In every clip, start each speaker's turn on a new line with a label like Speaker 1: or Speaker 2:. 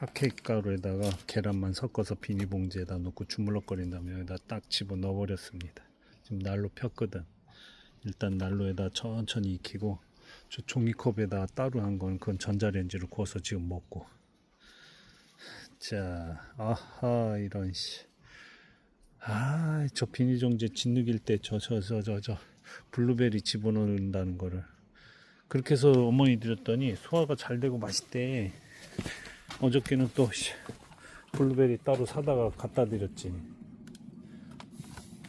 Speaker 1: 핫케이크 가루에다가 계란만 섞어서 비닐봉지에다 넣고 주물럭거린 다음에 여기다 딱 집어 넣어버렸습니다. 지금 난로 폈거든. 일단 난로에다 천천히 익히고 저 종이컵에다 따로 한 건 그건 전자레인지로 구워서 지금 먹고 자 아하 이런 씨. 아, 저 비닐종지 짓누길 때 저 저 저 저 저 블루베리 집어넣는다는 거를 그렇게 해서 어머니 드렸더니 소화가 잘 되고 맛있대. 어저께는 또 씨, 블루베리 따로 사다가 갖다 드렸지.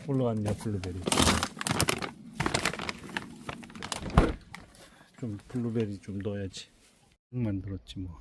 Speaker 1: 올라갔냐 블루베리. 좀 블루베리 좀 넣어야지. 만들었지 뭐.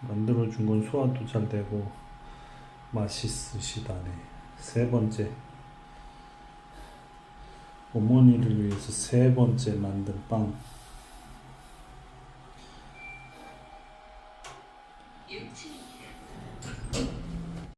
Speaker 1: 만들어준 건 소화도 잘 되고 맛있으시다네. 세 번째 어머니를 위해서 세 번째 만든 빵.